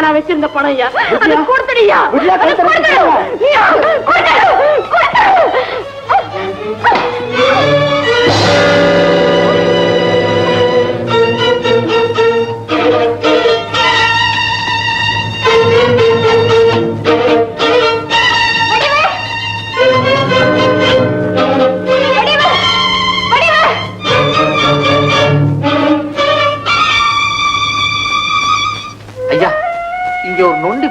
நான் வச்சிருந்த பணம் ஐயா? கொடுத்துடுயா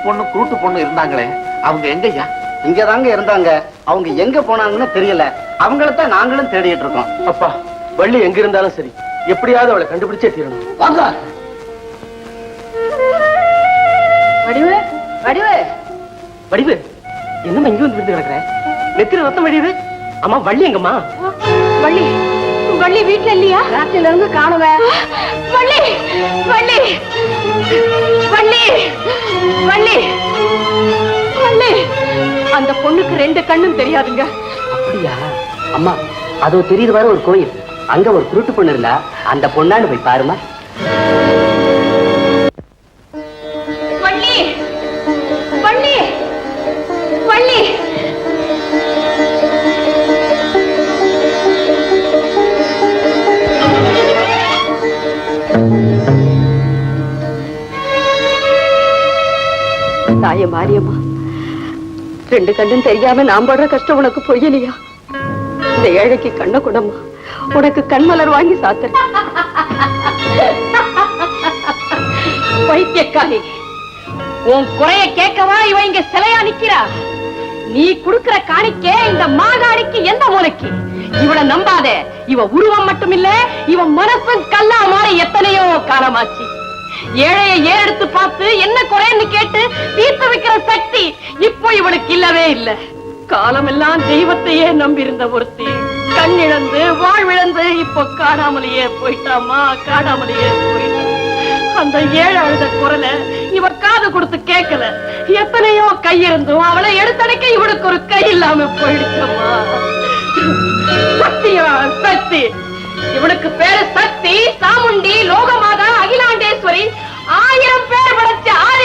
பொண்ணு குருட்டு பொண்ணு இருந்தாங்களே அவங்க எங்க ஐயா இங்கதாங்க இருந்தாங்க. அவங்க எங்க போனாங்கன்னு தெரியல. அவங்களத்தான் நாங்களும் தேடிட்டு இருக்கோம். அப்பா வள்ளி எங்க இருந்தாலும் சரி. எப்படியாவது அவளை கண்டுபிடிச்சே தீரணும். வாங்க. வடிவு வடிவு. வடிவு என்னம்மா இங்க வந்து விழுந்து கிடக்குற? நெத்திர ரத்தம் வடிவு அம்மா வள்ளி எங்கம்மா? வள்ளி வள்ளி வீட்ல இல்லையா? ராத்திரில இருந்து காணுவே வள்ளி வள்ளி வள்ளி. வள்ளி. வள்ளி அந்த பொண்ணுக்கு ரெண்டு கண்ணும் தெரியாதுங்க. அப்படியா? அம்மா அதோ தெரியுது வர ஒரு கோயில். அங்க ஒரு குருட்டு பொண்ணு இருந்தா அந்த பொண்ணான்னு போய் பாருமா. வள்ளி வள்ளி வள்ளி. தாய மாரியம்மா. ரெண்டு கண்ணும் தெரியாம நான் படுற கஷ்டம் உனக்கு பொய்யலையா இந்த ஏழைக்கு கண்ண குடம்மா. உனக்கு கண்மலர் வாங்கி சாத்துறேன். பைத்தியக்காரி உன் குறைய கேட்கவா இவ இங்க சிலையா நிக்கிறா? நீ குடுக்கிற காணிக்கே இந்த மாகாணிக்கு எந்த மூலைக்கு? இவளை நம்பாத. இவ உருவம் மட்டும் இல்ல இவ மனசும் கல்லா மாறி எத்தனையோ காலமாச்சு. ஏழைய ஏறெடுத்து பார்த்து என்ன குறைன்னு கேட்டு தீர்த்து வைக்கிற சக்தி இப்போ இவனுக்கு இல்லவே இல்ல. காலமெல்லாம் தெய்வத்தையே நம்பியிருந்த ஒருத்தி. கண் இழந்து வாழ்விழந்து இப்போ காணாமலேயே போயிட்டாமா காணாமலேயே போயிட்டா அந்த ஏழை அழுத குரலை இவ காது கொடுத்து கேட்கல. எத்தனையோ கை இருந்தும் அவளை எடுத்தடைக்க இவனுக்கு ஒரு கை இல்லாம போயிடுச்சம்மா. சக்தியா சக்தி. இவனுக்கு பேரு சக்தி சாமுண்டி லோகமாதா அகிலாண்டேஸ்வரி. ஆயிரம் பேர் படைச்ச ஆதிபராசக்தி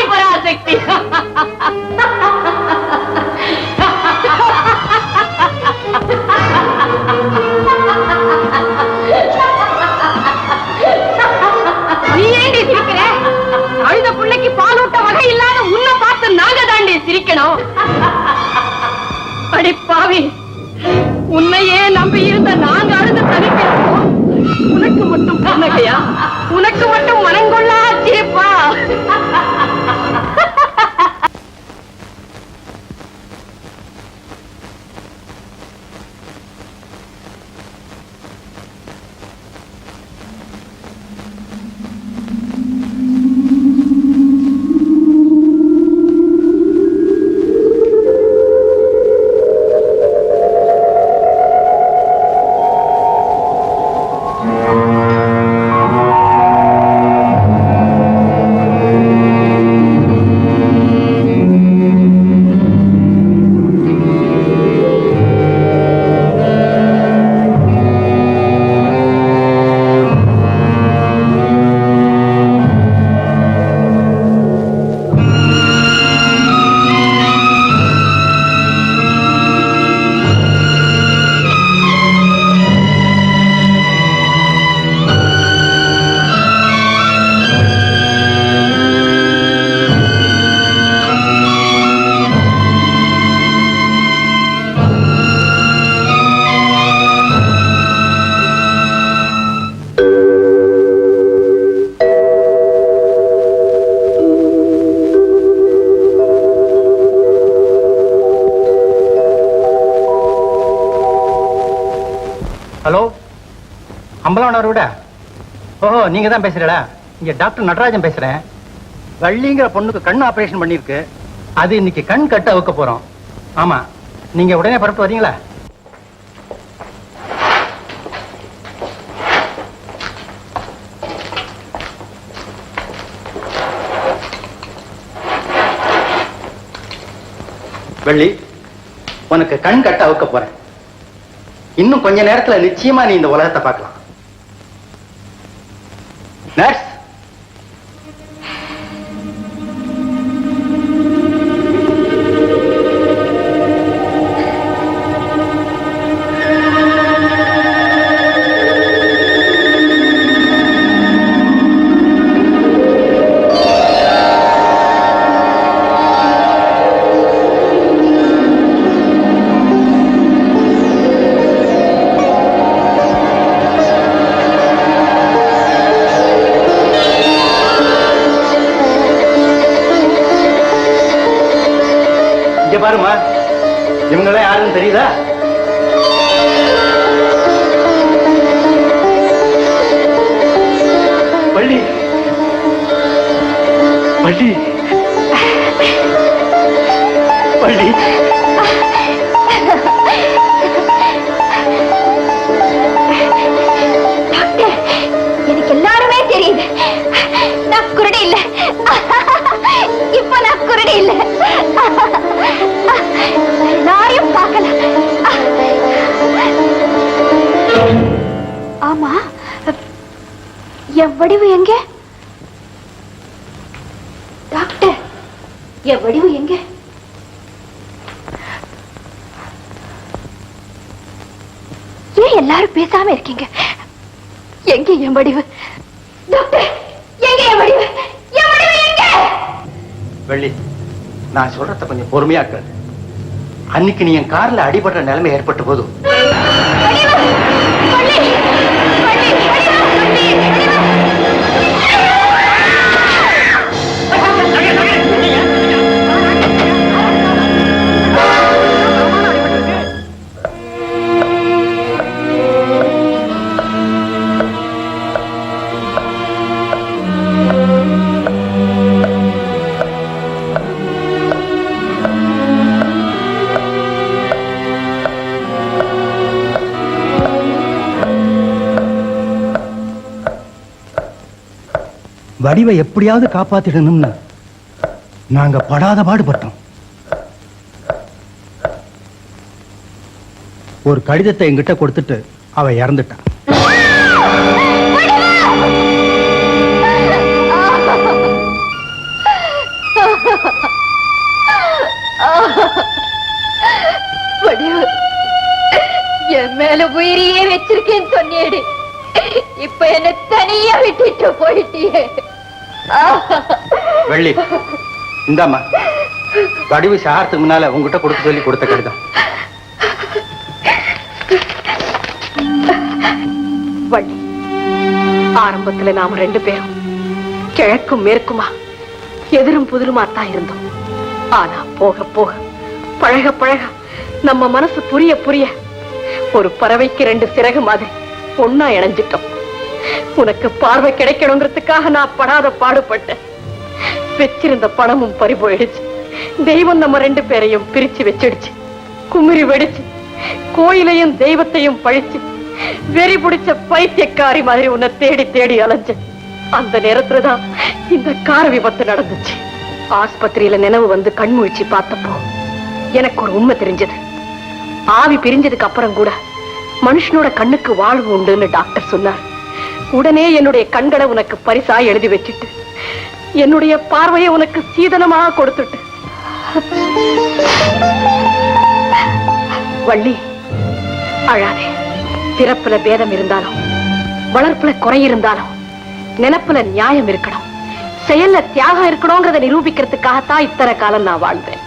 ஹலோ? அம்பலவனர் விட? ஓஹோ நீங்க தான் பேசுறீங்களா? இங்க டாக்டர் நடராஜன் பேசுறேன். வள்ளிங்கிற பொண்ணுக்கு கண் ஆபரேஷன் பண்ணிருக்கு அது இன்னைக்கு கண் கட்ட வைக்க போறோம். ஆமா நீங்க உடனே பரப்பு வரீங்களா? வள்ளி உனக்கு கண் கட்ட அவுக்க போறேன். இன்னும் கொஞ்ச நேரத்துல நிச்சயமா நீ இந்த உலகத்தை பார்க்கலாம். பாருமா இவங்களே யாருன்னு தெரியுதா? வள்ளி வள்ளி என் வடிவு எங்க? டாக்டர் என் வடிவு எங்க? ஏன் எல்லாரும் பேசாம இருக்கீங்க? எங்க என் வடிவு? டாக்டர் எங்க என் வடிவு? என் வடிவு எங்க? வெள்ளி நான் சொல்றத கொஞ்சம் பொறுமையா கேளு. அன்னைக்கு நீ என் கார்ல அடிபடுற நிலைமை ஏற்பட்ட போதும். வடிவை எப்படியாவது காப்பாத்திடணும்னு நாங்க படாத பாடுபட்டோம். ஒரு கடிதத்தை என்கிட்ட கொடுத்துட்டு அவ இறந்துட்டான் வெள்ளி இந்தாம்மா. வடிவு சாகிறதுக்கு முன்னால உங்ககிட்ட கொடுக்க சொல்லி கொடுத்த கடிதம். வள்ளி ஆரம்பத்துல நாம ரெண்டு பேரும் கிழக்கும் மேற்குமா எதிரும் புதிருமா தான் இருந்தோம். ஆனா போக போக பழக பழக நம்ம மனசு புரிய புரிய ஒரு பறவைக்கு ரெண்டு சிறகு மாதிரி ஒன்னா இணைஞ்சிட்டோம். உனக்கு பார்வை கிடைக்கணுங்கிறதுக்காக நான் படாத பாடுபட்டேன். வச்சிருந்த பணமும் பறி போயிடுச்சு தெய்வம் நம்ம ரெண்டு பேரையும் பிரிச்சு வச்சிடுச்சு. குமிரி வெடிச்சு கோயிலையும் தெய்வத்தையும் பழிச்சு வெறி பிடிச்ச பைத்தியக்காரி மாதிரி உன்னை தேடி தேடி அலைஞ்சேன் அந்த நேரத்துலதான் இந்த கார் விபத்து நடந்துச்சு. ஆஸ்பத்திரியில நினைவு வந்து கண்முழிச்சு பார்த்தப்போ எனக்கு ஒரு உண்மை தெரிஞ்சது. ஆவி பிரிஞ்சதுக்கு அப்புறம் கூட மனுஷனோட கண்ணுக்கு வாழ்வு உண்டுன்னு டாக்டர் சொன்னார். உடனே என்னுடைய கண்களை உனக்கு பரிசா எழுதி வச்சுட்டு என்னுடைய பார்வையை உனக்கு சீதனமாக கொடுத்துட்டு. வள்ளி அழாதே. பிறப்புல பேதம் இருந்தாலும் வளர்ப்புல குறை இருந்தாலும் நினப்புல நியாயம் இருக்கணும். செயல்ல தியாகம் இருக்கணும்ங்கிறத நிரூபிக்கிறதுக்காகத்தான் இத்தனை காலம் நான் வாழ்ந்தேன்.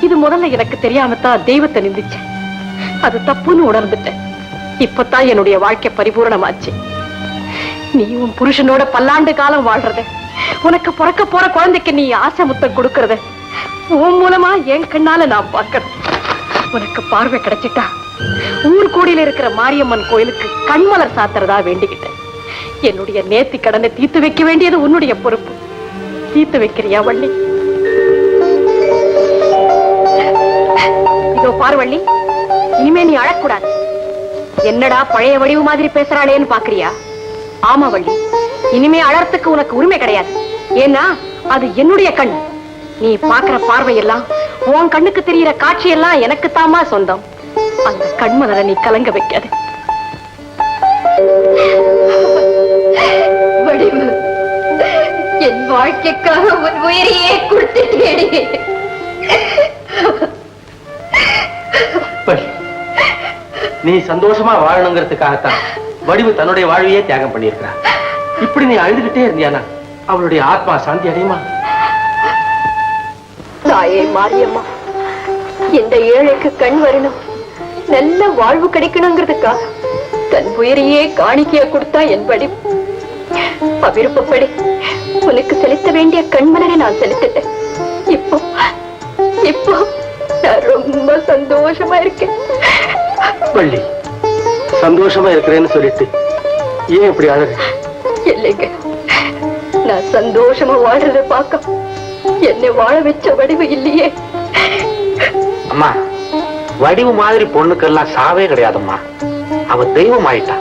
இது முதல்ல எனக்கு தெரியாமத்தான் தெய்வத்தை நிந்திச்சேன். அது தப்புன்னு உணர்ந்துட்டேன். இப்பத்தான் என்னுடைய வாழ்க்கை பரிபூரணமாச்சு. நீ உன் புருஷனோட பல்லாண்டு காலம் வாழ்றது. உனக்கு பிறக்க போற குழந்தைக்கு நீ ஆசை முத்தம் கொடுக்கறது. உன் மூலமா என் கண்ணால நான் பார்க்கறேன் உனக்கு பார்வை கிடைச்சிட்டா ஊர் கூடியில இருக்கிற மாரியம்மன் கோயிலுக்கு கண்மலர் சாத்துறதா வேண்டிக்கிட்டேன். என்னுடைய நேத்தி கடனை தீர்த்து வைக்க வேண்டியது உன்னுடைய பொறுப்பு. தீர்த்து வைக்கிறியா வள்ளி? இதோ பார்வள்ளி இனிமே நீ அழக்கூடாது. என்னடா பழைய வடிவு மாதிரி பேசுறாளேன்னு பாக்குறியா? ஆமா வள்ளி. இனிமே அழறதுக்கு உனக்கு உரிமை கிடையாது. ஏன்னா அது என்னுடைய கண். நீ பாக்குற பார்வையெல்லாம் உன் கண்ணுக்கு தெரியிற காட்சியெல்லாம் எனக்கு தாமா சொந்தம். அந்த கண்மலரை நீ கலங்க வைக்காது. வடிவு என் வாழ்க்கைக்காக உன் உயிரையே கொடுத்துட்டேடி நீ சந்தோஷமா வாழணுங்கிறதுக்காகத்தான் வடிவு தன்னுடைய வாழ்வையே தியாகம் பண்ணியிருக்கிறான் இப்படி நீ அழுதுகிட்டே இருந்தியானா? அவளுடைய ஆத்மா சாந்தி அடையுமா? தாயே மாரியம்மா இந்த ஏழைக்கு கண் வரணும். நல்ல வாழ்வு கிடைக்கணுங்கிறதுக்காக தன் உயிரையே காணிக்கையா கொடுத்தா என் படி அவிருப்பப்படி உனக்கு செலுத்த வேண்டிய கண்மலரை நான் செலுத்திட்டேன். இப்போ இப்போ நான் ரொம்ப சந்தோஷமா இருக்கேன். சந்தோஷமா இருக்கிறேன்னு சொல்லிட்டு. ஏன் இப்படி அழகு? இல்லைங்க. நான் சந்தோஷமா வாழ்றத பார்க்க என்னை வாழ வச்ச வடிவு இல்லையே. அம்மா வடிவு மாதிரி பொண்ணுக்கெல்லாம் சாவே கிடையாதும்மா. அவ தெய்வம் ஆயிட்டா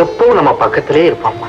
எப்பவும் நம்ம பக்கத்திலே இருப்பாம்மா.